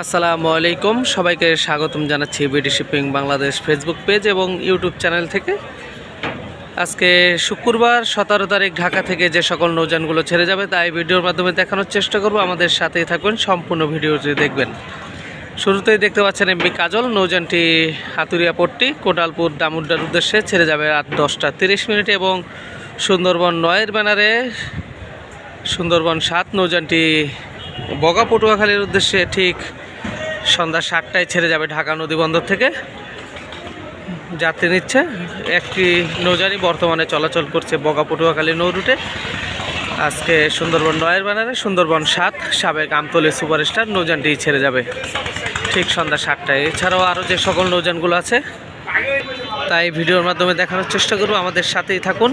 আসসালামু আলাইকুম। সবাইকে স্বাগতম জানাচ্ছি BD shipping Bangladesh Facebook page এবং ইউটিউব চ্যানেল থেকে। আজকে শুক্রবার, সতেরো তারিখ, ঢাকা থেকে যে সকল নৌযানগুলো ছেড়ে যাবে তাই ভিডিওর মাধ্যমে দেখানোর চেষ্টা করব। আমাদের সাথেই থাকবেন সম্পূর্ণ ভিডিওটি দেখবেন। শুরুতেই দেখতে পাচ্ছেন এমবি কাজল, নৌযানটি হাতুরিয়া পট্টি, কোটালপুর দামুড্ডার উদ্দেশ্যে ছেড়ে যাবে রাত দশটা তিরিশ মিনিটে এবং সুন্দরবন নয়ের ব্যানারে সুন্দরবন সাত, নৌযানটি বগা পটুয়াখালীর উদ্দেশ্যে ঠিক সন্ধ্যা সাতটায় ছেড়ে যাবে ঢাকা নদীবন্দর থেকে। যাত্রী নিচ্ছে। একটি নৌযানই বর্তমানে চলাচল করছে বগা পটুয়াখালী নৌ রুটে। আজকে সুন্দরবন নয়ের ব্যানারে সুন্দরবন সাত, সাবেক আমতলি সুপারস্টার নৌযানটি ছেড়ে যাবে ঠিক সন্ধ্যা সাতটায়। এছাড়াও আরও যে সকল নৌযানগুলো আছে, তাই ভিডিওর মাধ্যমে দেখানোর চেষ্টা করব। আমাদের সাথেই থাকুন।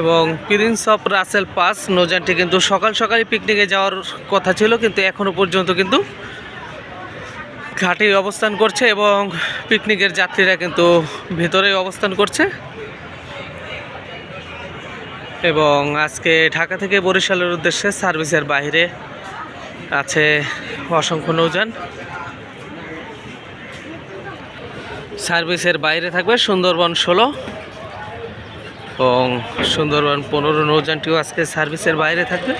এবং প্রিন্স অফ রাসেল পাস নৌযানটি কিন্তু সকাল সকালই পিকনিকে যাওয়ার কথা ছিল, কিন্তু এখনও পর্যন্ত কিন্তু ঘাটে অবস্থান করছে এবং পিকনিকের যাত্রীরা কিন্তু ভেতরে অবস্থান করছে। এবং আজকে ঢাকা থেকে বরিশালের উদ্দেশ্যে সার্ভিসের বাইরে আছে অসংখ্য নৌযান। সার্ভিসের বাইরে থাকবে সুন্দরবন ষোলো এবং সুন্দরবন পনেরো নৌযানটিও আজকে সার্ভিসের বাইরে থাকবে।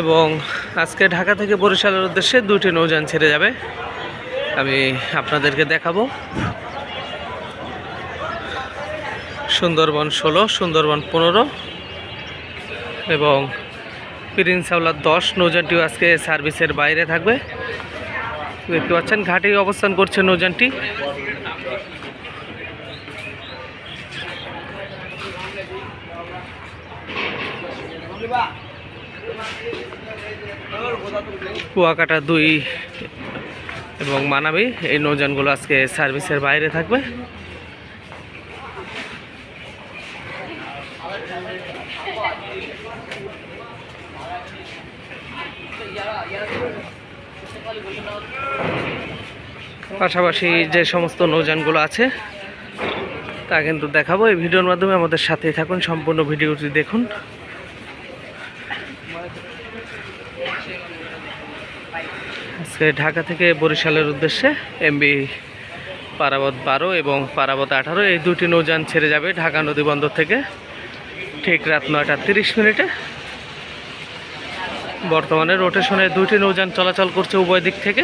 এবং আজকে ঢাকা থেকে বরিশালের উদ্দেশ্যে দুটি নৌযান ছেড়ে যাবে। আমি আপনাদেরকে দেখাবো। সুন্দরবন ষোলো, সুন্দরবন পনেরো এবং প্রিন্স আওলার দশ। নৌযানটিও আজকে সার্ভিসের বাইরে থাকবে। দেখতে পাচ্ছেন, ঘাটেই অবস্থান করছে নৌযানটি। কুয়াকাটা দুই এবং মানাবি, এই নৌযানগুলো আজকে সার্ভিসের বাইরে থাকবে। পাশাপাশি যে সমস্ত নৌযানগুলো আছে, তা কিন্তু দেখাবো। এই ভিডিওর মাধ্যমে আমাদের সাথেই থাকুন, সম্পূর্ণ ভিডিওটি দেখুন। আজকে ঢাকা থেকে বরিশালের উদ্দেশ্যে এমবি পারাবত বারো এবং পারাবত আঠারো, এই দুটি নৌযান ছেড়ে যাবে ঢাকা নদীবন্দর থেকে। ঠিক রাত নয়টা তিরিশ মিনিটে। বর্তমানে রোটেশনে দুটি নৌযান চলাচল করছে উভয় দিক থেকে।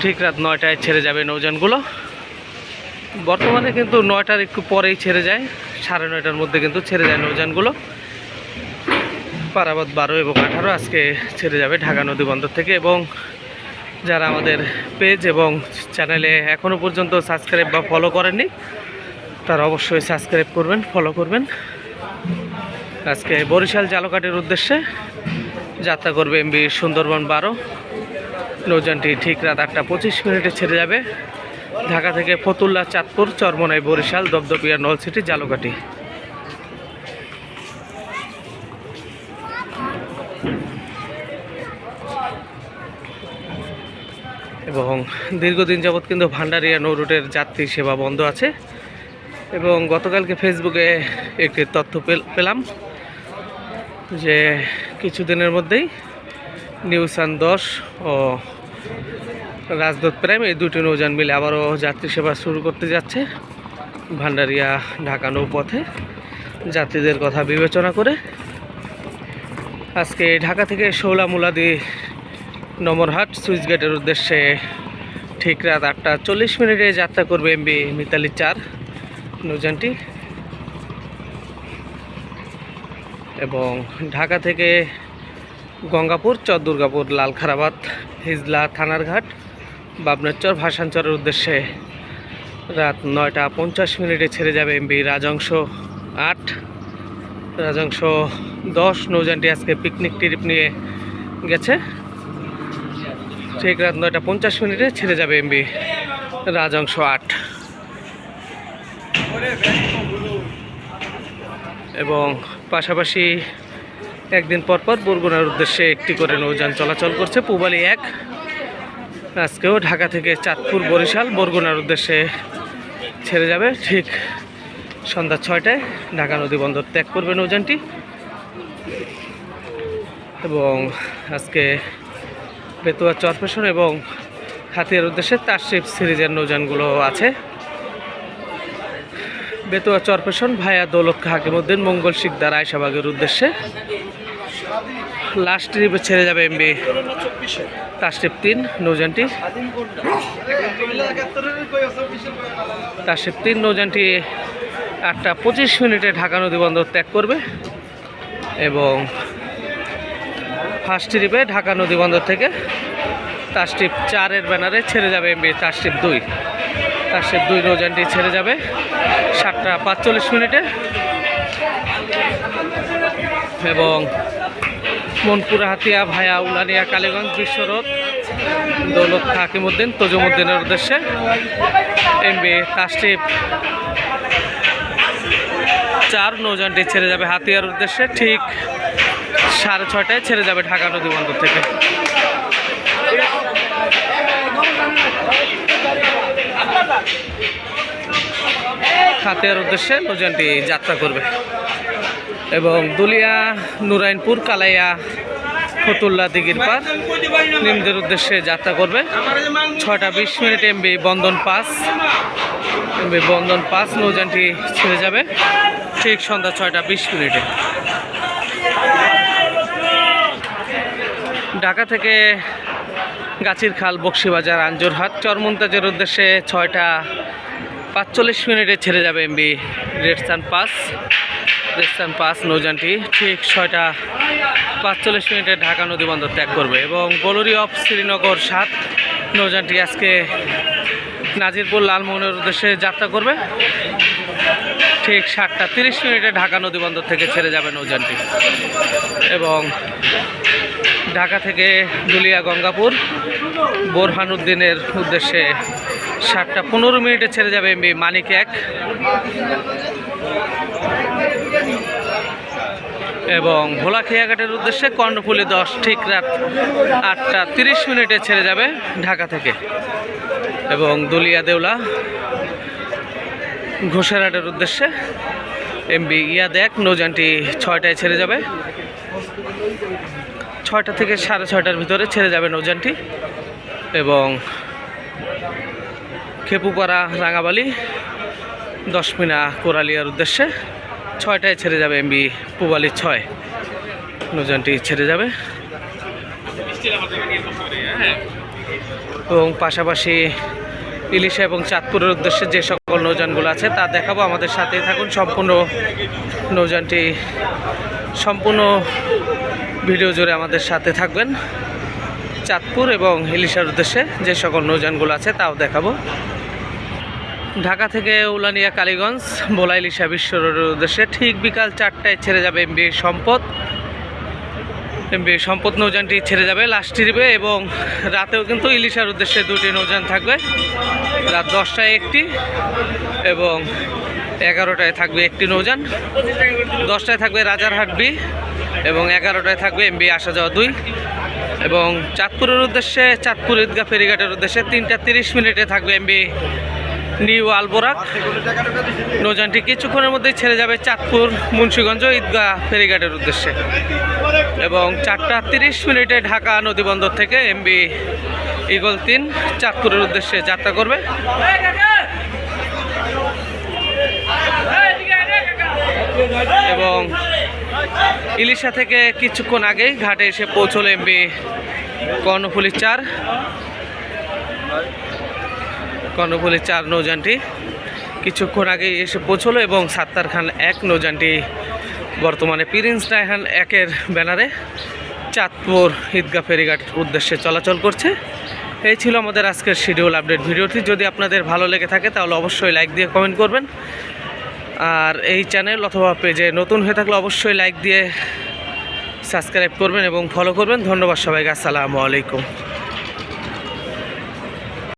ঠিক রাত নয়টায় ছেড়ে যাবে নৌযানগুলো। বর্তমানে কিন্তু নয়টার একটু পরেই ছেড়ে যায়, সাড়ে নয়টার মধ্যে কিন্তু ছেড়ে যায় নৌযানগুলো। পারাবত বারো এবং আঠারো আজকে ছেড়ে যাবে ঢাকা নদী বন্দর থেকে এবং যারা আমাদের পেজ এবং চ্যানেলে এখনও পর্যন্ত সাবস্ক্রাইব বা ফলো করেননি, তারা অবশ্যই সাবস্ক্রাইব করবেন ফলো করবেন। আজকে বরিশাল জালকাটের উদ্দেশ্যে যাত্রা করবে এমবি সুন্দরবন বারো। নৌযানটি ঠিক রাত আটটা পঁচিশ মিনিটে ছেড়ে যাবে। ঢাকা থেকে ফতুল্লা চাঁদপুর, চরমনাই বরিশাল দপদপিয়া নলসিটি, জালকাটি। এবং দীর্ঘদিন যাবৎ কিন্তু ভান্ডারিয়া নৌ রুটের যাত্রী সেবা বন্ধ আছে। এবং গতকালকে ফেসবুকে একটি তথ্য পেল- পেলাম যে কিছুদিনের মধ্যেই নিউসান দশ ও রাজদূত প্রাইম এই দুটি নৌযান মিলে আবারও যাত্রী সেবা শুরু করতে যাচ্ছে ভান্ডারিয়া ঢাকা নৌপথে। যাত্রীদের কথা বিবেচনা করে আজকে ঢাকা থেকে শৌলা মুলাদি নমরহাট সুইচ গেটের উদ্দেশ্যে ঠিক রাত আটটা চল্লিশ মিনিটে যাত্রা করবে এমবি মিতালি চার, নৌযানটি। এবং ঢাকা থেকে গঙ্গাপুর, চর দুর্গাপুর, লালখারাবাদ, হিজলা থানার ঘাট বাবনাচর ভাসানচরের উদ্দেশ্যে রাত নয়টা পঞ্চাশ মিনিটে ছেড়ে যাবে এমবি রাজংশ আট, রাজংশ দশ, নৌযানটি আজকে পিকনিক ট্রিপ নিয়ে গেছে। ঠিক রাত নয়টা পঞ্চাশ মিনিটে ছেড়ে যাবে এমবি রাজংশ আট। এবং পাশাপাশি একদিন পর পর বরগুনার উদ্দেশ্যে একটি করে নৌযান চলাচল করছে। পুবালি এক, আজকেও ঢাকা থেকে চাঁদপুর, বরিশাল বরগুনার উদ্দেশ্যে ছেড়ে যাবে। ঠিক সন্ধ্যা ছয়টায় ঢাকা নদী বন্দর ত্যাগ করবে নৌযানটি। এবং আজকে বেতুয়া চরপেশন এবং হাতিয়ার উদ্দেশ্যে তারশিপ সিরিজের নৌযানগুলো আছে। বেতুয়া চরপেশন ভায়া দৌলত হাকিমুদ্দিন মঙ্গল শিকদার আয়সাবাগের উদ্দেশ্যে। লাস্ট ট্রিপে ছেড়ে যাবে এমবি তার তারশিপ তিন, নৌযানটি। তারশিপ তিন, নৌযানটি আটটা পঁচিশ মিনিটে ঢাকা নদী বন্দর ত্যাগ করবে এবং ফার্স্ট ট্রিপে ঢাকা নদী বন্দর থেকে তারশিপ চারের ব্যানারে ছেড়ে যাবে এমবি তারশিপ দুই। তারশিপ দুই নৌযানটি ছেড়ে যাবে। সাতটা পাঁচচল্লিশ মিনিটে। এবং মনপুরা, হাতিয়া, ভায়া, উলানিয়া, কালীগঞ্জ, বিশ্বরোড, দৌলত হাকিমুদ্দিন তজুমুদ্দিনের উদ্দেশ্যে এমবি তাস্টিপ চার নৌযানটি ছেড়ে যাবে হাতিয়ার উদ্দেশ্যে। ঠিক সাড়ে ছয়টায় ছেড়ে যাবে ঢাকা নদী বন্দর থেকে। হাতিয়ার উদ্দেশ্যে নৌযানটি যাত্রা করবে। এবং দুলিয়া, নুরাইনপুর, কালাইয়া, ফতুল্লা, দিঘির পার নিমদের উদ্দেশ্যে যাত্রা করবে। ছয়টা বিশ মিনিট এমবি বন্দন পাস। এমবি বন্দন পাস, নৌযানটি ছেড়ে যাবে। ঠিক সন্ধ্যা ছয়টা বিশ মিনিটে। ঢাকা থেকে গাছির খাল, বক্সিবাজার, আঞ্জুরহাট। চরমন্তাজের উদ্দেশ্যে ছয়টা পাঁচচল্লিশ মিনিটে ছেড়ে যাবে এমবি রেডসান পাস। রেডসান পাস, নৌযানটি ঠিক ছয়টা পাঁচচল্লিশ মিনিটে ঢাকা নদী বন্দর ত্যাগ করবে এবং বলরি অফ শ্রীনগর সাত, নৌযানটি আজকে নাজিরপুর লালমোহনের উদ্দেশ্যে যাত্রা করবে। ঠিক সাতটা তিরিশ মিনিটে ঢাকা নদী বন্দর থেকে ছেড়ে যাবে নৌযানটি এবং ঢাকা থেকে দুলিয়া গঙ্গাপুর। বোরহানুদ্দিনের উদ্দেশ্যে সাতটা পনেরো মিনিটে ছেড়ে যাবে এমবি মানিক এক। এবং ভোলা খেয়াঘাটের উদ্দেশ্যে কর্ণফুলি দশ, ঠিক রাত আটটা তিরিশ মিনিটে ছেড়ে যাবে ঢাকা থেকে। এবং দুলিয়া দেউলা ঘোষেরহাটের উদ্দেশ্যে এমবি ইয়াদ এক, নৌযানটি ছয়টায় ছেড়ে যাবে। ছয়টা থেকে সাড়ে ছয়টার ভিতরে ছেড়ে যাবে নৌযানটি এবং খেপুপাড়া, রাঙাবালি, দশমিনা, কোরালিয়ার উদ্দেশ্যে ছয়টায় ছেড়ে যাবে এমবি পুবালি ছয়। নৌযানটি ছেড়ে যাবে। এবং পাশাপাশি ইলিশা এবং চাঁদপুরের উদ্দেশ্যে যে সকল নৌযানগুলো আছে তা দেখাবো। আমাদের সাথেই থাকুন। সম্পূর্ণ নৌযানটি সম্পূর্ণ ভিডিও জুড়ে আমাদের সাথে থাকবেন। চাঁদপুর এবং ইলিশার উদ্দেশ্যে যে সকল নৌযানগুলো আছে তাও দেখাবো। ঢাকা থেকে উলানিয়া কালীগঞ্জ বোলা ইলিশা বিশ্ব রোডের উদ্দেশ্যে ঠিক বিকাল চারটায় ছেড়ে যাবে এমবি সম্পদ। এমবি সম্পদ নৌযানটি ছেড়ে যাবে লাস্ট ট্রিপে এবং রাতেও কিন্তু ইলিশার উদ্দেশ্যে দুটি নৌযান থাকবে। রাত দশটায় একটি এবং এগারোটায় থাকবে একটি নৌযান, দশটায় থাকবে রাজারহাট বি এবং এগারোটায় থাকবে এমবি আসা যাওয়া দুই এবং চাঁদপুরের উদ্দেশ্যে, চাঁদপুর ঈদগা ফেরিঘাটের উদ্দেশ্যে তিনটা তিরিশ মিনিটে থাকবে এমবি নিউ আলবোরাক। নৌযানটি কিছুক্ষণের মধ্যেই ছেড়ে যাবে চাঁদপুর, মুন্সীগঞ্জ, ঈদগাহ ফেরিঘাটের উদ্দেশ্যে এবং চারটা তিরিশ মিনিটে ঢাকা নদীবন্দর থেকে এমবি ইগল তিন চাঁদপুরের উদ্দেশ্যে যাত্রা করবে। এবং ইলিশা থেকে কিছুক্ষণ আগেই ঘাটে এসে পৌঁছলো এমবি কর্ণফুলি চার। কর্ণফুলি চার নৌযানটি কিছুক্ষণ আগে এসে পৌঁছলো এবং সাত্তার খান এক, নৌযানটি বর্তমানে প্রিন্স রায়হান একের ব্যানারে চাঁদপুর ঈদগাহ ফেরিঘাট উদ্দেশ্যে চলাচল করছে। এই ছিল আমাদের আজকের শিডিউল আপডেট ভিডিওটি। যদি আপনাদের ভালো লেগে থাকে তাহলে অবশ্যই লাইক দিয়ে কমেন্ট করবেন। আর এই চ্যানেল অথবা পেজে নতুন হয়ে থাকলে অবশ্যই লাইক দিয়ে সাবস্ক্রাইব করবেন এবং ফলো করবেন। ধন্যবাদ সবাইকে। আসসালামু আলাইকুম।